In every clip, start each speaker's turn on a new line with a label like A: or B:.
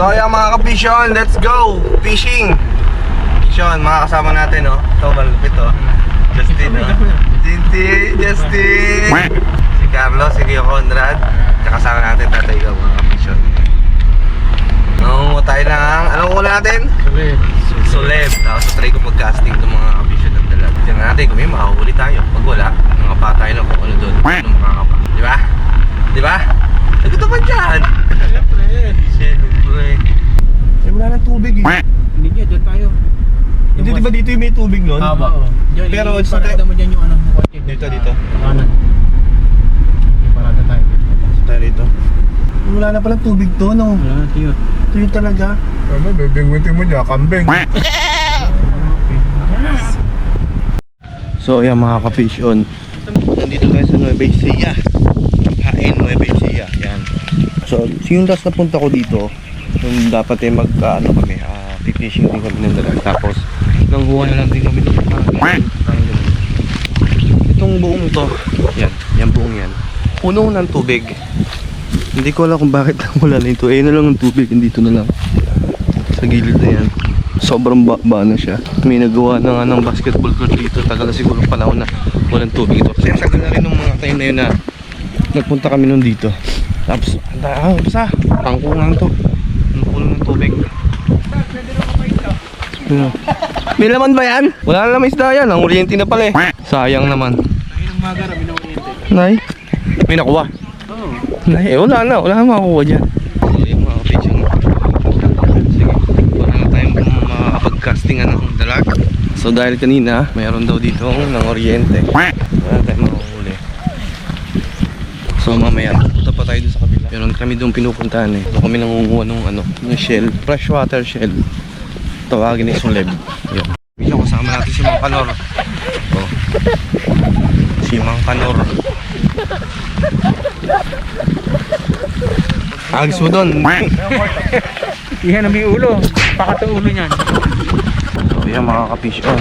A: So ayan mga kapisyon, let's go! Fishing! Fishon, mga kasama natin oh. Ito, malupit oh. Justin oh. Tinti, Justin! Si Carlos, si Kuya Conrad. Kasama natin tatay ko mga kapisyon. Nangungo tayo ng, anong hula natin? Soleb. Tapos try ko mag-casting ng mga kapisyon ng dalag. Tingnan natin kung may makahuli tayo. Pag wala, mga pa tayo ng kung ano doon. Anong makakapa. Di ba? Di ba? Sagot naman dyan! Siyempre. Eh, wala nang tubig eh.
B: Hindi niya, dyan tayo.
A: Hindi, di ba dito yung may tubig nun?
B: Oo. Diyan,
A: Pero sa
B: parada mo dyan yung ano, kotse.
A: Dito, dito.
B: Kanan. Yung parada tayo.
A: Sa tayo rito. Wala na palang tubig to, no?
B: Wala, tiyo.
A: Ito yung talaga.
C: Ano, bebengwitin mo dyan, kambing.
A: So, ayan mga ka-fish on. Nandito tayo sa Nueva Ecija. Hain, Nueva Ecija. Yan. So, yung last na punta ko dito, yung dapat eh mag, ah, ano kami, ah, fishing din kami ng dalag. Tapos, nanghuha na lang din kami parang parang ganun. Itong buong to, yan, yan buong yan. Puno ng tubig. Hindi ko alam kung bakit wala na ito. Eh, na lang ng tubig, hindi ito na lang. Sa gilid na yan. Sobrang baba na siya. May nagawa na nga ng basketball court dito. Tagal na siguro panahon na walang tubig ito. Kasi ang tagal na rin ng mga time na yun na nagpunta kami nun dito. Tapos, ah, basta, pangkungan to. Ang puno ng tubig. Ano? May laman ba yan? Wala na naman isda yan. Ang oriente na pala eh. Sayang naman. Nay, may nakuha.
B: Oo.
A: Nay, eh, wala na. Wala na makakuha dyan. Makapag-casting ng dalag. So, dahil kanina, mayroon daw dito ng oriente. Wala na tayong makakuli. So, mamaya, punta pa tayo doon sa kabila. Meron kami doon pinupuntahan eh. Doon kami nangunguha ng ano, ng shell. Freshwater shell. Tawagin ni Suleb. Yan. Bigyan kasama natin si Mang Kanor. Oh. Si Mang Kanor. Agis mo doon.
B: Yan ang may ulo. Pakato ulo niyan.
A: So yan mga kapish on.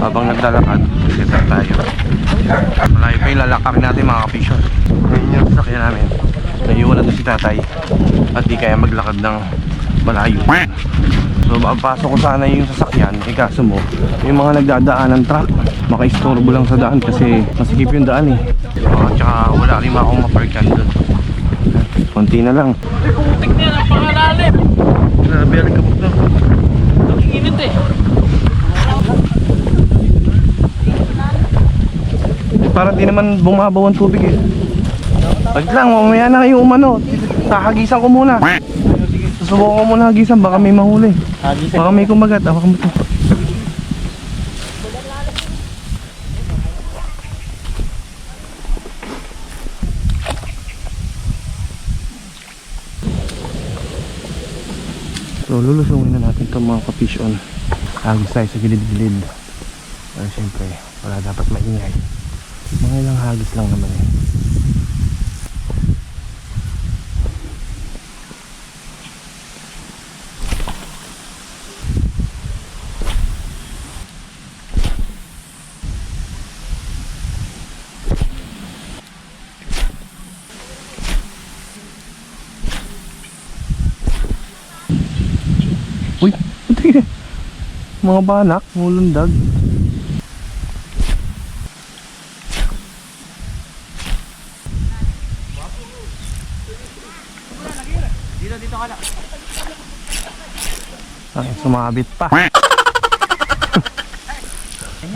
A: Habang naglalakad, kita tayo. Yung lalakarin natin mga kapish on. Ngayon yung sasakyan namin. Naiwan na si tatay. At di kaya maglakad ng malayo. So papasok ko sana yung sasakyan. Eh kaso mo, yung mga nagdadaan ng truck, makaistorbo lang sa daan kasi masikip yung daan eh. Uh, tsaka wala rin akong maparkan doon. Konti na lang.
B: Na yan, ang pangalalim.
A: Grabe, alikabok na.
B: Ang init eh.
A: Parang di naman bumabaw ang tubig eh. Wag lang, mamaya na kayo umano. Kakagisan ko muna. Susubukan ko muna hagisan, baka may mahuli. Baka may kumagat, awak mo to. So lulusungin na natin itong mga kapish on. Hagis tayo sa gilid-gilid. Pero syempre, wala dapat maingay. Mga ilang hagis lang naman eh. Uy, Mga banak, mulundag.
B: Dito, dito ka na.
A: Ay, sumabit pa.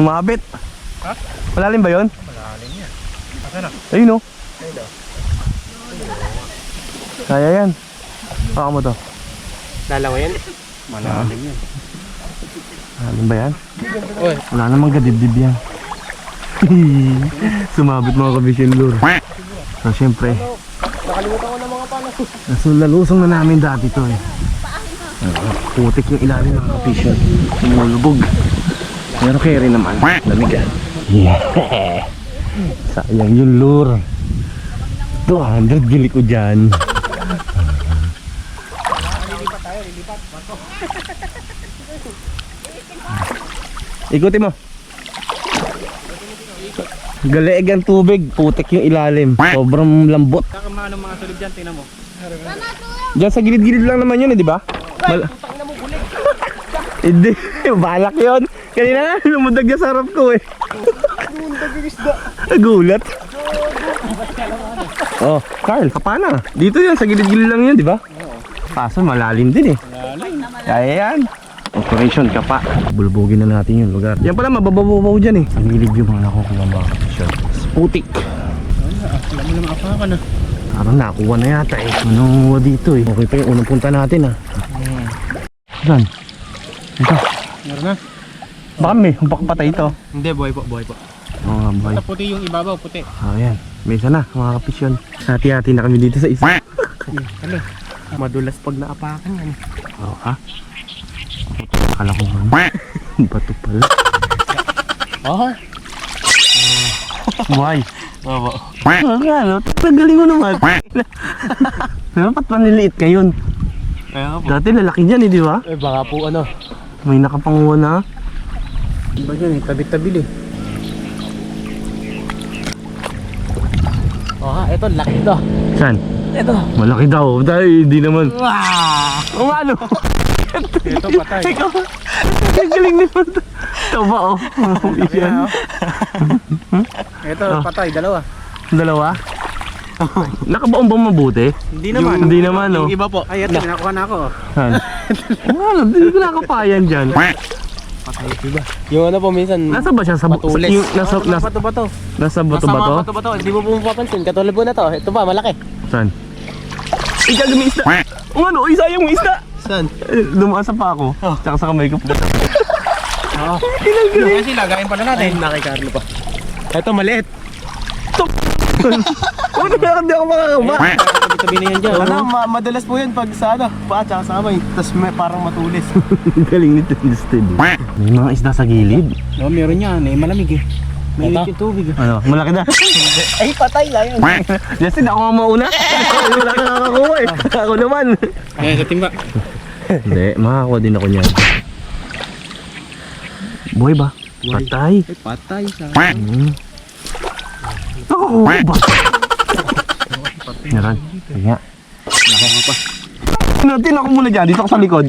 A: sumabit.
C: Ha?
A: Malalim ba yun?
C: Malalim yan. Asa na?
A: Ayun oh. Kaya yan. Baka mo to.
B: Dalawa yan? Malalim yan.
A: Malalim ba yan?
B: Oy.
A: Wala namang gadibdib yan. Sumabit mga kabisyon lure. So syempre.
B: Nakalimutan ko ng mga panas.
A: Nasulasong na namin dati to eh. Uh, putik yung ilalim ng kabisyon. Sumulubog. Pero carry naman. Lamigan. Yeah. Sayang yung lure. 200 gili ko dyan. Ikutin mo. Galeeg ang tubig, putik yung ilalim. Sobrang lambot.
B: Saka mga mga sulib dyan, tingnan mo.
A: Diyan sa gilid-gilid lang naman yun eh, di ba? Mal- Hindi, balak yun. Kanina nga, lumudag niya sa harap ko eh. Nagulat. Oh, Carl, kapana. Dito yan, sa gilid-gilid lang yun, di ba? Kaso malalim din eh. Kaya yan. Operation Kapa. Bulbugin na natin yung lugar. Yan pala, mabababaw dyan eh. Sa gilid yung mga nakukuha mga kapisyon. Sputik.
D: Alam mo naman apa ka na.
A: Parang nakuha na yata eh. Ano dito eh. Okay pa yung unang punta natin ah. Saan? Ito.
D: Meron na.
A: Baka may humpak patay ito.
D: Hindi, buhay po, buhay po.
A: Oo nga, boy.
D: Sa puti yung ibabaw, puti.
A: Oh, yan. May isa na, mga kapisyon. Hati-hati na kami dito sa isa.
D: Ano? Madulas pag naapakan yan.
A: Oo, ha? Akala ko nga. Bato pala.
D: Oh,
A: Why? Oo. Oh, nga, no? Tagaling mo naman. Dapat maniliit ka yun.
D: kaya po.
A: Dati lalaki dyan eh, di ba?
D: Eh, baka po ano.
A: May nakapanguha na.
D: Iba dyan eh, tabi-tabil eh. Oh, ha, eto, laki to.
A: Saan?
D: Eto.
A: Malaki daw. Dahil hindi naman.
D: Wow!
A: O ano?
D: Eto, patay.
A: Ikaw. Ang galing naman to. Ito ba oh? Yan.
D: Eto,
A: Ah.
D: patay, dalawa.
A: Dalawa? Nakabaon ba mabuti?
D: Hindi
A: Hindi naman oh.
D: Yung iba po. Ay, eto, nakuha na ako.
A: Saan? O ano? Hindi ko nakapayan dyan.
D: Patay, diba? Yung ano po, minsan,
A: Nasa ba siya? Sa,
D: matulis.
A: Yung, nasa,
D: Oh,
A: nasa,
D: bato-bato.
A: nasa bato
D: Nasa
A: ba
D: mga
A: to?
D: bato-bato. Hindi mo po mapapansin. Katulad po na to. Ito pa, malaki.
A: Saan? Ikaw may isda. O ano? Ay, sayang may isda.
D: Saan?
A: Eh, Lumasa pa ako. Tsaka sa kamay ko.
D: Oo. Yung kasi lagayin pala natin. Ay, nakikarlo pa. Ito, maliit.
A: Ano kaya hindi ako makakaba?
D: Tabi-tabi na yan dyan.
C: Ano, ma- madalas po yun pag sa ano, paa tsaka sa kamay. Tapos may parang matulis.
A: Galing nito Justin. May mga isda sa gilid.
D: Oo, meron yan. Eh, malamig eh. May
C: Ito?
D: yung tubig.
A: Ano? Malaki na.
C: Ay, patay na yun.
A: Justin, ako nga mauna. Wala ka nakakakuha eh. Ako naman.
D: Eh, sa timba.
A: Hindi, makakakuha din ako niyan. Boy ba? Patay.
D: Ay, patay sa...
A: Hmm. Nakakuha ba? Meron. Nga.
D: Nakakuha pa.
A: Natin ako muna dyan. Dito ako sa likod.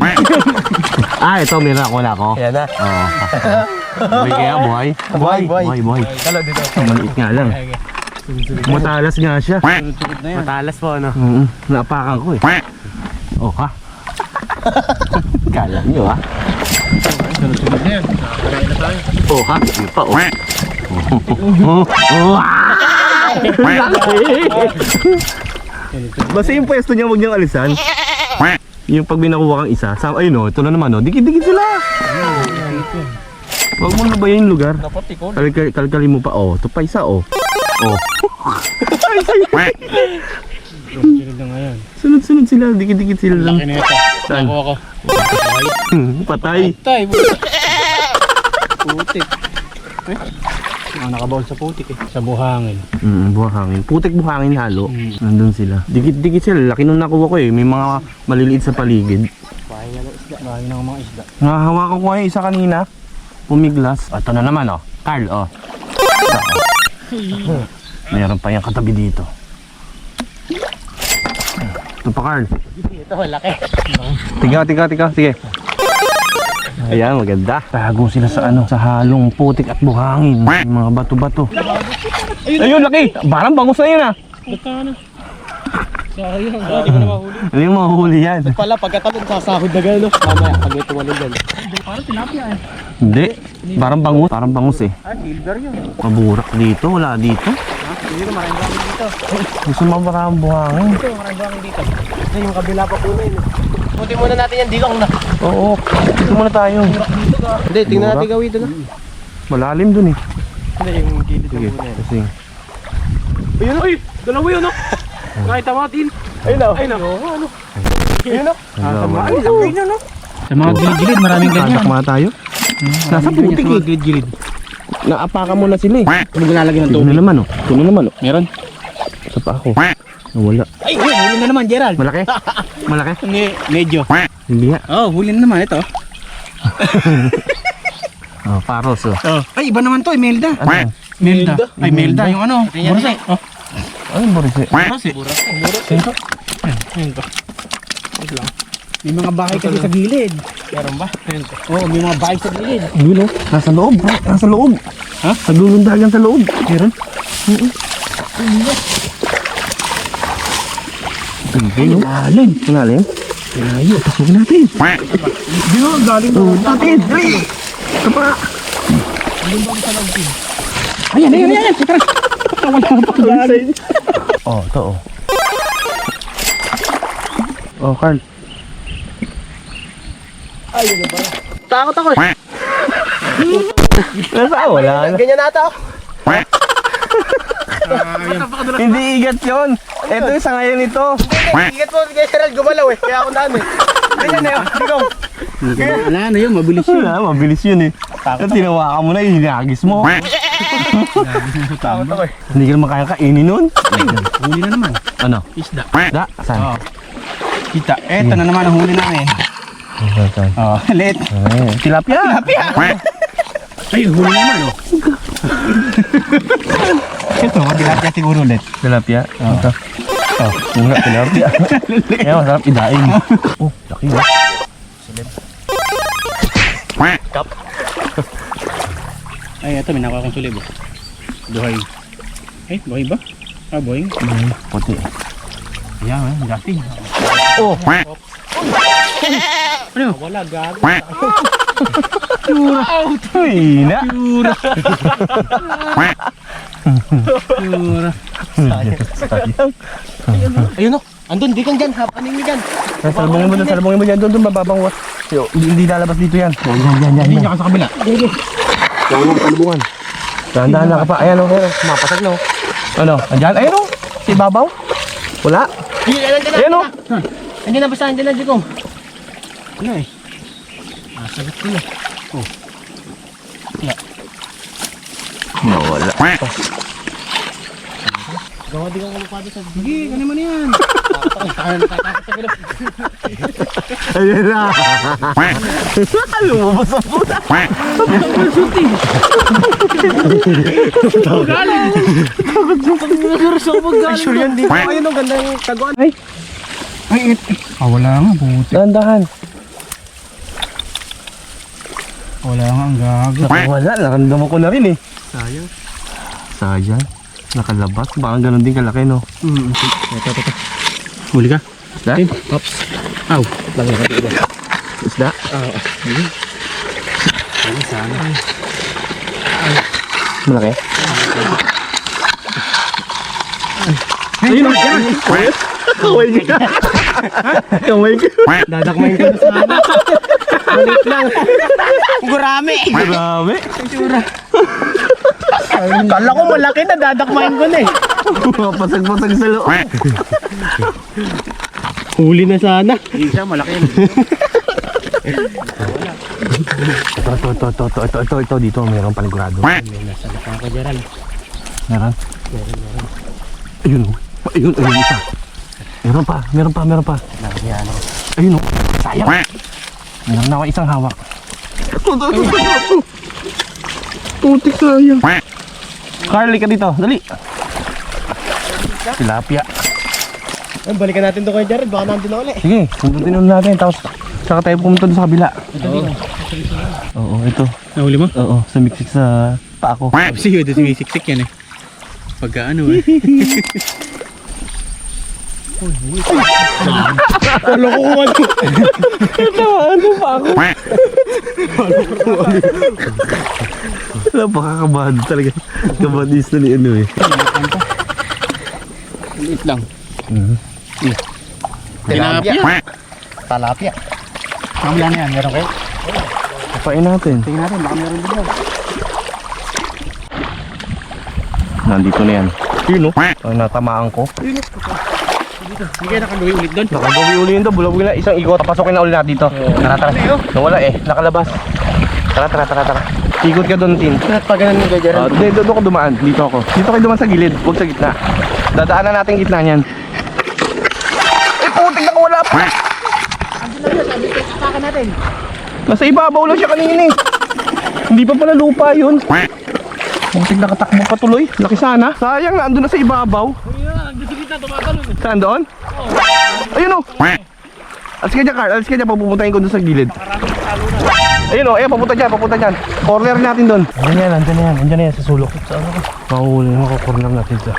A: ah, ito. Meron ako na ako.
C: Ayan na.
A: Oo. Boy kaya, boy.
C: Boy, boy.
A: Boy, boy.
C: Kalo dito.
A: Maliit nga lang. Matalas nga siya.
C: Matalas po, ano?
A: Oo, napakan ko eh. Oh, ha? Kala nyo, ha?
D: Sunod-sunod na yan. Nakakarain na tayo.
A: Oh, ha? Yun pa, oh. Oh, oh! Basta yung pwesto niya, huwag niyang alisan. Yung pag binakuha kang isa, sa, ayun oh, ito na naman oh, dikit-dikit sila. Huwag mo lubayan yung lugar.
D: Dapat ikaw.
A: Kalkal kalkalin mo pa, oh. Ito pa isa, oh. Oh.
D: Sunod na ngayon.
A: Sunod-sunod sila, dikit-dikit sila lang.
D: Laki na ito.
A: Saan?
D: Nakuha ko.
A: Patay.
D: Patay. Putik. Eh? Ah, nakabawl sa putik eh. Sa buhangin.
A: Mm, buhangin. Putik buhangin halo.
D: Mm.
A: Nandun sila. Dikit-dikit sila. Laki nung nakuha ko eh. May mga maliliit sa paligid.
D: Bahay ng isda. Bahay ng mga isda.
A: Nahahawakan ko nga yung isa kanina. Pumiglas. Ito na naman oh. Carl oh. Ito, oh. Mayroon pa yung katabi dito. Ito pa Carl.
D: Ito, malaki.
A: Tiga, tiga, tiga. Sige. Ayan, maganda. Tago sila sa ano, sa halong putik at buhangin. Yung mga bato-bato. Ayun, laki! Parang bangus na yun ah.
D: Bata na. Sayang. Ah, di ko na mahuli.
A: Ano yung mahuli yan?
D: Pala, pagkatalon sasahod na gano'n. Mamaya, pag may tumalon dyan. Parang tilapia eh.
A: Hindi. Parang bangus. Parang bangus eh.
D: Ah, silver yun.
A: Maburak dito. Wala dito.
D: Ha? Hindi na maraming buhangin dito.
A: Gusto mo parang buhangin.
D: Ito, maraming buhangin dito. Ito yung kabila pa po na yun. Puti muna natin yan, digong na.
A: Oo. Dito muna tayo.
D: Hindi, tingnan natin gawin doon.
A: Malalim dun eh.
D: Hindi, yung gilid
A: Sige.
D: na muna yan.
A: Kasi.
D: Ayun, ay! Dalawa yun, no? Nakita mo, Tin? Ayun, oh. Ayun, oh. Ano? Ayun, oh.
A: Ano,
D: Ay, laki niya, no? Sa mga gilid-gilid, maraming
A: Kasak mga tayo. Nasa putik eh.
D: gilid-gilid.
A: Naapakan mo na sila eh.
D: Kung maglalagay ng tubig.
A: na naman oh. Ito na naman oh.
D: Meron?
A: Isa pa ako. Nawala.
D: Ay, huli na naman, Gerald.
A: Malaki? Malaki?
D: Hindi, medyo.
A: Hindi nga.
D: Oh, huli na naman ito.
A: Oh, paros oh.
D: Oh. Ay, iba naman to, Imelda.
A: Ano yan?
D: Melda. Ay, Melda, yung ano, burse. Oh,
A: Ano yung boris eh?
D: burse. Burse. Burse. Ayun to. May mga bahay kasi sa gilid.
B: Meron ba? Ayun.
D: Oo, may mga bahay sa gilid.
A: Yun oh, nasa loob. Nasa loob.
D: Ha?
A: Naglulundagan sa loob. Meron? Ayun, oh.
D: Alin.
A: Malalim.
D: Layo.
A: Pasukin natin.
C: Di ba, galing
A: Oh, natin. Dali. Kapa.
D: Ayan, ayan, ayan. Tara. Pa.
A: Oh, ito oh. Oh, Carl.
C: Takot ako eh.
A: Nasa wala na.
C: Ganyan nata ako.
A: Hindi igat yon. Ito yung sa ngayon ito.
C: Ingat mo, kaya Gerald gumalaw eh. Kaya ako daan eh. Ganyan na yun. Ikaw.
D: Wala na yun, mabilis yun.
A: Wala, mabilis yun eh. Tinawakan mo na, hinagis mo.
C: Takot ako eh.
A: Hindi ka naman kaya kainin nun.
D: Huli na naman.
A: Ano?
D: Isda.
A: Da? Saan?
D: Oo. Kita. Eto na naman ang huli namin. Oh, lit.
A: Ay, tilapia. Tilapia.
D: Ay, huli naman oh. Ito, tilapia siguro ulit.
A: Tilapia. Ito. Oh, yung nga, tilapia. Kaya masarap idain. Oh, laki oh.
D: Ay, ito, may nakuha kong sulib. oh. Buhay. Ay, buhay ba? Ah, buhay.
A: Ay, puti.
D: Ayan, ah, gating.
A: Oh,
D: Ano?
B: Wala, gago.
A: Uy, na.
D: Pura. Pura.
C: Ayun o. Andun, di kang dyan. Hapanin mo dyan.
A: Salbungin mo doon, salbungin mo dyan. Doon, doon. Yo, hindi lalabas dito yan. Oh, yan, yan, yan.
D: Hindi
A: yan.
D: niya ka sa kabila.
A: Huwag mong salbungan. Dahan-dahan lang ka pa. Ayan, oh, ayan, oh. Mapasag na, oh. Ano? Andyan? Ayun, oh. Si Babaw. Wala.
C: Ayan.
A: Ayan, oh.
C: Andyan na basta, andyan na, Jikong.
D: Ano eh? Ah, sagot ko na.
A: Nawala.
C: Gawa di kang kalupado sa
D: Sige, ganun mo na yan.
A: Ayan na. Lumabas ang puta.
C: Sure yan dito. Ayun ang ganda yung taguan.
D: Ay, it. Ah, wala nga, buti.
A: Dahan-dahan.
D: Wala nga, ang gago.
A: Wala, naramdaman ko na rin eh. Sayang. Sayang. Nakalabas. Baka ganun din kalaki, no?
D: Mm, ito, ito, ito. Huli ka?
A: Isda?
D: Tim. Aw.
A: Isda?
D: Ano sana?
A: Malaki?
D: Ayun, yan.
A: Kamay ka. Kamay ka.
C: Dadakmain ko na sana. Maliit lang. Gurami.
A: Marami.
C: Kala ko malaki na, dadakmain ko na eh.
A: Mapasag-pasag sa loob.
C: Huli na sana.
D: Isa, malaki yan.
A: Ito, ito, ito, ito, ito, ito, ito, ito, dito, mayroong panigurado.
D: May nasa lakang ka, Gerald.
A: Meron? Ayun, oh. ayun, ayun, isa. Meron pa, meron pa, meron pa.
D: Ako.
A: Ayun, oh. sayang. Meron na ako isang hawak. Putik sayang. Carly ka dito, dali. Tilapia.
C: Ay, balikan natin to kay Jared. Baka nandun na ulit.
A: Sige, sundutin ulit natin. Tapos, saka tayo pumunta doon sa kabila. Oo, ito.
D: Nahuli mo?
A: Oo, sumiksik sa paa ko.
D: Sige, ito sumisiksik yan eh. Pagka ano eh.
C: Kalo ko kung ano.
A: ano pa ako? Napakakabahad talaga. Kabadis na ni ano eh.
D: Liit lang.
C: Tilapia. Talapia.
D: Kamila na yan, meron kayo?
A: Kapain natin.
D: Tingnan natin, baka meron din.
A: Nandito na yan. Yun oh. Ang natamaan ko.
D: Hindi kayo nakagawi ulit doon.
A: Nakagawi uli yun to. Bulabog na isang ikot. Pasokin na ulit natin dito. Tara, tara. Nawala eh. Nakalabas. Tara, tara, tara, tara. Ikot ka doon, Tin.
C: Paganan ni.
A: Ah, Hindi, doon ako dumaan. Dito ako. Dito kayo dumaan sa gilid. Huwag sa gitna. Dadaanan natin gitna niyan. Eh, putik na wala pa.
C: Saka natin.
A: Nasa ibabaw lang siya kanina eh. Hindi pa pala lupa yun. Putik nakatakbo pa tuloy. Laki sana. Sayang na, andun na sa ibabaw.
B: Kuya, na, tumatalon eh.
A: Saan doon? Ayun oh. Alis ka dyan, Carl. Alis ka dyan. Papupuntahin ko doon sa gilid. Ayun o, ayun, papunta dyan, papunta dyan. Corner natin doon.
C: Andyan yan, andyan yan. Andyan yan sa sulok. Sa ano ko? Mahuhuli mo ko corner natin sa.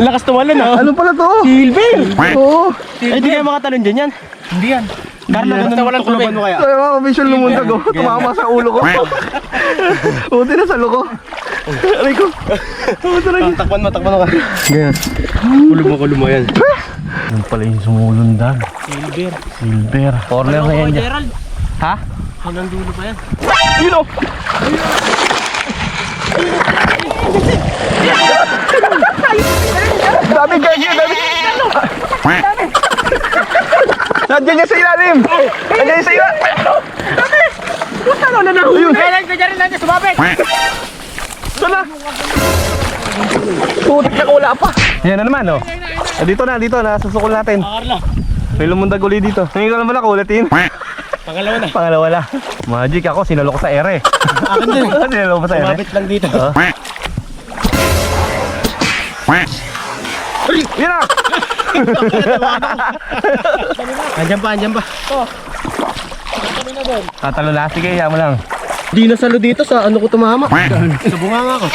C: Lakas tumalon ah.
A: Ano pala to?
C: Silver!
A: Oo.
C: Ay, di kayo makatalon dyan yan.
D: Hindi yan.
C: Carlo, ganun walang tubig. mo kaya?
A: Ay, mga visual lumundag oh. Tumama sa ulo ko. Buti na sa ulo ko. Aray ko.
C: Takpan mo, takpan mo ka.
A: Ganyan.
C: Kulog mo, kulog mo yan. Yan pala yung sumulundag.
D: Silver.
C: Silver. Corner na yan dyan. Ha?
D: Hanggang dulo pa yan.
A: Ayun oh. Dami gagi, dami. Nandiyan niya sa ilalim. Nandiyan niya sa ilalim.
B: Ano na nahuli?
A: Ayun.
D: Gerald, ka Gerald, nandiyan sumabit.
A: Ito na. Putik na wala pa. Yan na naman oh. Ah, dito na, dito na. Susukol natin.
D: Carlo.
A: May lumundag uli dito. Ngayon ko naman ako ulitin.
D: Pangalawa na.
A: Pangalawa la. Magic ako, sinalo ko sa ere.
D: Akin din.
A: sinalo ko sa ere.
D: Sumabit lang dito.
A: Oh. Yan na!
C: Andyan pa, andyan pa.
A: Tatalo na, sige, hiya mo lang.
C: Di nasalo dito sa ano ko tumama. Sa bunganga ko.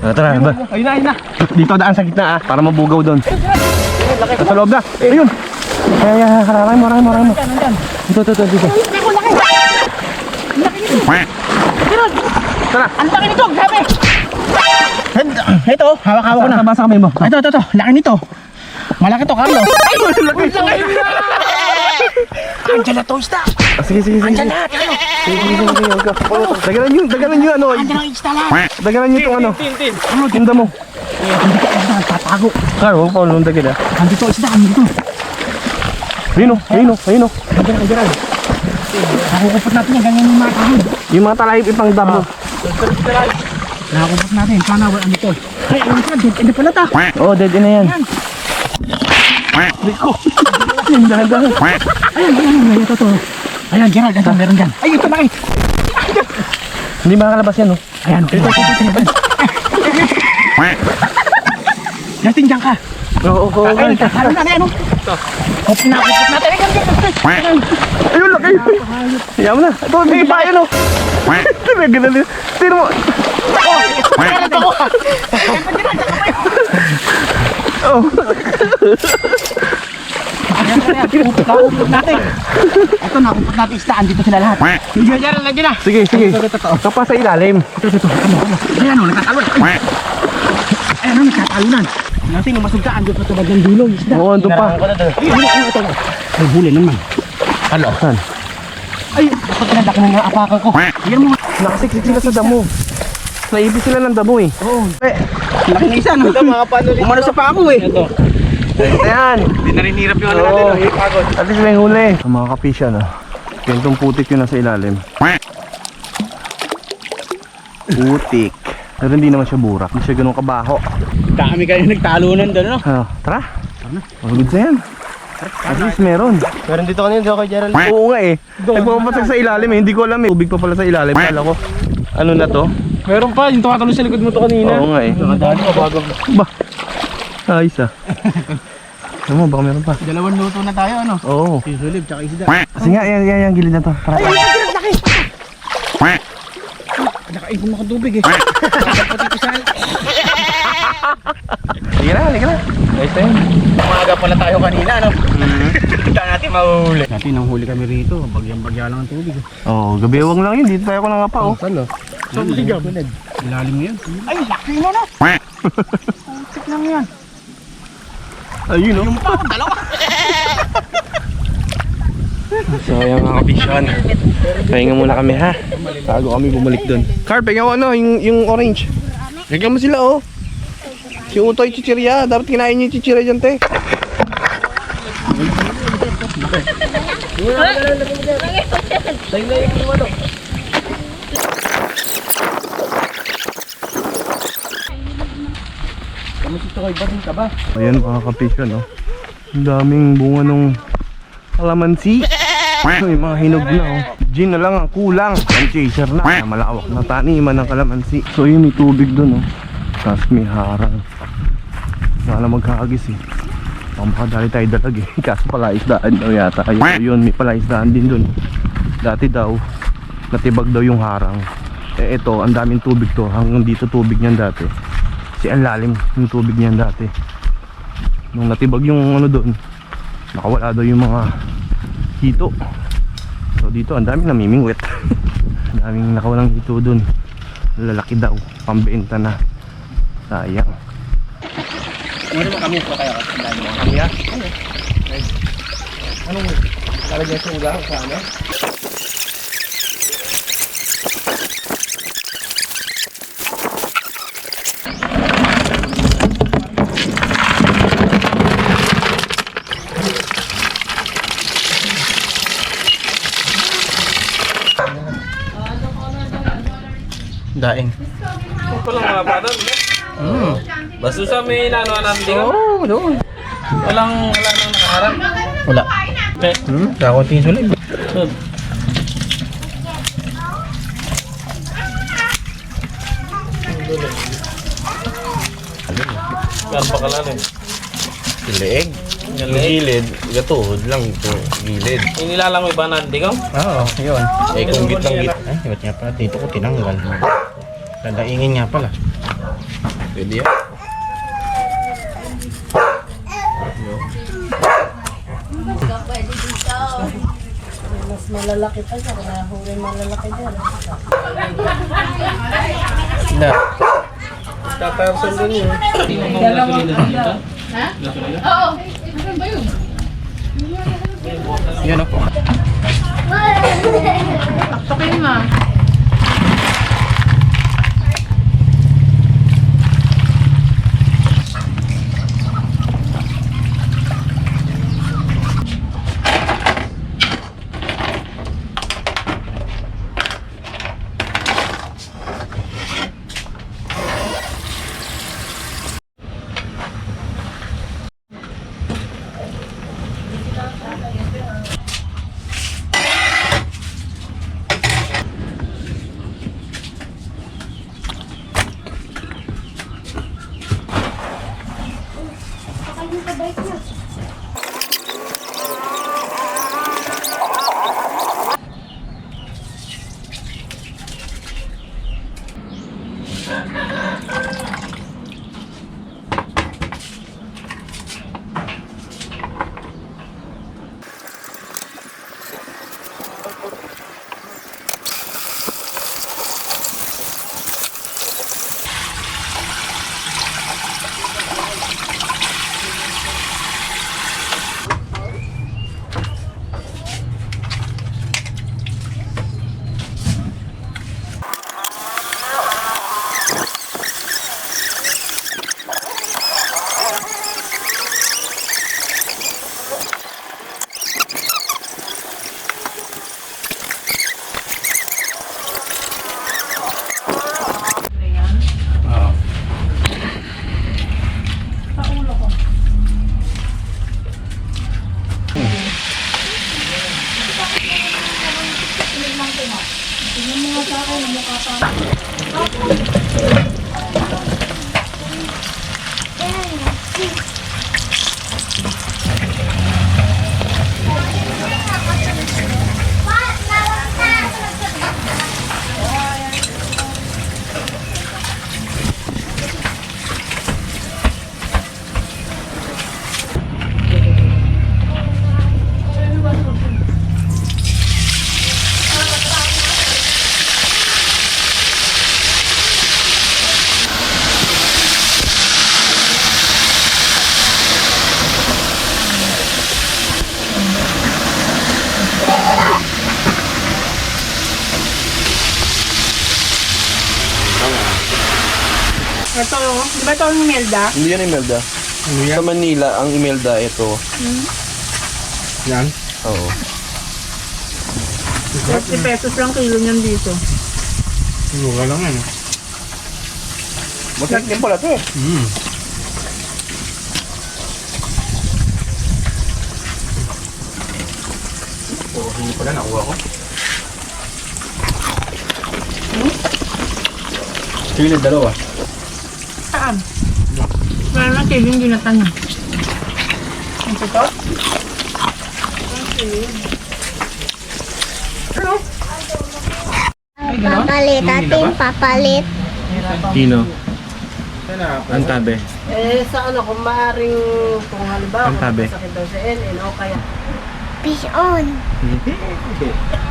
A: Ah, tara, ba?
C: Ayun na, ayun na.
A: Dito daan sa gitna ah, para mabugaw doon. Sa loob na. Ayun. Kaya, kaya, kararay mo, kararay mo, kararay mo. Ito, ito, ito, dito. Tara.
D: Ang laki nito, grabe. Ito, hawak-hawak ko na.
A: Basa kami mo.
D: Ito, ito, ito. Laki nito. Malaki to, Carlo.
A: Ay, laki.
D: Andiyan na to, isda.
A: Ah, Sige, sige, sige.
D: Andiyan na, Carlo.
A: Sige, sige, sige, sige. huwag ka. Oh, Dagalan nyo, dagalan nyo, ano.
D: Andiyan ang isda.
A: Dagalan nyo itong ano.
B: Tin, tin.
A: Ano, tinda mo.
D: Hindi ka isda, tatago.
A: Kar, huwag pa ulundagin ah.
D: Andito, isda, andito.
A: Ayun o, ayun o, ayun o.
D: Andiyan ang Gerald. Nakukupot natin yan, ganyan yung mga kahon.
A: Yung mga talayip ipang dam mo.
D: Nakukupot natin, sana wala andito. Ay, ayun ka, dead end pala ta.
A: Oo, oh, dead end na yan. Yung dahan-dahan.
D: Ayan, ayan, ayan, ito to. Ayan, Gerald, ito, meron dyan. Ay, ito laki.
A: Hindi makakalabas yan, oh.
D: Ayan, ito, ito, ito, ito. Justin, dyan ka.
A: Oo, oo, oo.
D: Ayun, talo na, ayan, oh. Hop na, hop ayan.
A: Ayun, laki. Hayaan mo na. Ito, may iba yan, oh. Talaga na din. Tino mo. Oh.
D: Nakukupot natin. Ito, nakukupot natin isda. Andito sila lahat. Hindi, Gerald, nandiyan na.
A: Sige, sige. Kapa sa ilalim.
D: Ito, ito, ito. Ano, ano. Ayan, oh, nagkatalo. Ay. Ayan, oh, nagkatalunan. Natin, umasugta. Andito pa ito bagong dulo.
A: Oo, andun pa.
D: Ay, huli naman.
A: Ano? Saan?
D: Ay, dapat na nga apakan ko. Ayan mo.
A: Nakasiksik sila sa damo. Naibig sila ng damo, eh.
D: Oo.
A: Eh,
D: Laki ng isa, no? Ito, mga paano. Umano sa pako, eh. Ito.
A: Ayan.
B: Hindi na rin hirap yung ano natin. oh, yung pagod.
A: At least may huli. Ang mga kapisya na. Kentong putik yun nasa ilalim. Putik. Pero hindi naman siya burak. Hindi siya ganun kabaho.
D: Dami kayo nagtalunan doon, no?
A: Ano? Tara. Magod na yan. At least meron.
C: Meron dito kanina, dito kay Gerald.
A: Oo nga eh. Nagpapasag sa ilalim eh. Hindi ko alam eh. Tubig pa pala sa ilalim. Kala ko. Ano na to?
B: Meron pa, yung tumatalo sa likod mo to kanina.
A: Oo nga eh.
B: Dali ka bago.
A: Ba? Ayos ah. Ano mo, baka meron pa.
D: Dalawang luto na tayo, ano?
A: Oo.
D: Isulib, tsaka isda.
A: Kasi nga, yan, yan, yan, gilid na to. Tara.
D: Nakaipon ako tubig, eh.
A: Sige na, sige na. Ayos na yun.
D: Umaga pala tayo kanina, ano? Kita natin mahuhuli. Dati nang huli kami rito, bagyang-bagya lang ang tubig. eh.
A: Oo, oh, gabewang lang yun. Dito tayo ko nangapa oh.
C: Saan no?
D: So, sigam. Ilalim mo yan. Ay, laki mo na! Tik lang yan.
A: Ayun oh.
D: Pa, dalawa.
A: So ayan mga kapisyon Pahinga muna kami ha? Bago kami bumalik doon Carl, pahinga mo ano, yung, yung orange. Pahinga mo sila oh. Si Utoy chichirya, dapat kinain niyo yung chichirya dyan te Ayan mga kapisyon oh Ang daming bunga nung kalamansi May mga hinog na oh. Gin na lang ang kulang. Ang chaser na. Malawak na taniman ng kalamansi. So yun may tubig dun oh. Tapos may harang. Wala magkakagis eh. Baka makadali tayo dalag eh. Kaso pala isdaan daw yata. Ayun, ayun may pala isdaan din dun. Dati daw, natibag daw yung harang. Eh ito, ang daming tubig to. Hanggang dito tubig niyan dati. Si ang lalim yung tubig niyan dati. Nung natibag yung ano doon, nakawala daw yung mga hito. So dito, ang daming namimingwit. ang daming nakawalang hito doon. Lalaki daw, pambenta na. Sayang.
C: Ano mo kami ko kaya kasi mo.
A: Kami ah?
C: Anong lalagyan sa ulang sa ano?
A: Daing.
B: Ito lang mga bata.
A: Mm.
B: Basta sa may nano natin.
A: Oo, doon.
B: Walang wala nang nakaharap.
A: Wala.
B: Okay.
A: Hmm, kakunting sulit.
B: Good. Gan pa kalalim.
A: Leeg. Yung gilid, gatuhod lang ito, gilid.
B: Yung nilalangoy ba na di ko?
A: Oo, yun. Eh, kung gitang git. Ay, ba't nga pala dito ko tinanggal. Lalaingin nga pala. Pwede yan.
E: Dito. Mas malalaki pa siya. Kaya huli malalaki dyan.
A: Na.
B: Tatarsan din yun.
E: Ha? Oo. Ano ba yun?
A: Yan o.
E: Taktakin mo.
D: Imelda?
A: Hindi yan Imelda. Sa Manila, ang Imelda ito.
C: Yan.
A: Oo.
D: 30 pesos lang kilo niyan dito.
C: Luga lang yan.
A: Masarap din pala ito eh.
C: Mm.
D: Hindi pala nakuha ko. Sige na dalawa.
E: Saan? Wala na kayo yung ginatan niya.
F: Papalit, ating papalit.
A: Tino. Ang tabi.
C: Eh, sa ano, kung maaaring, kung halimbawa,
A: Ang
C: kung masakit daw sa NN, o kaya
F: Fish on.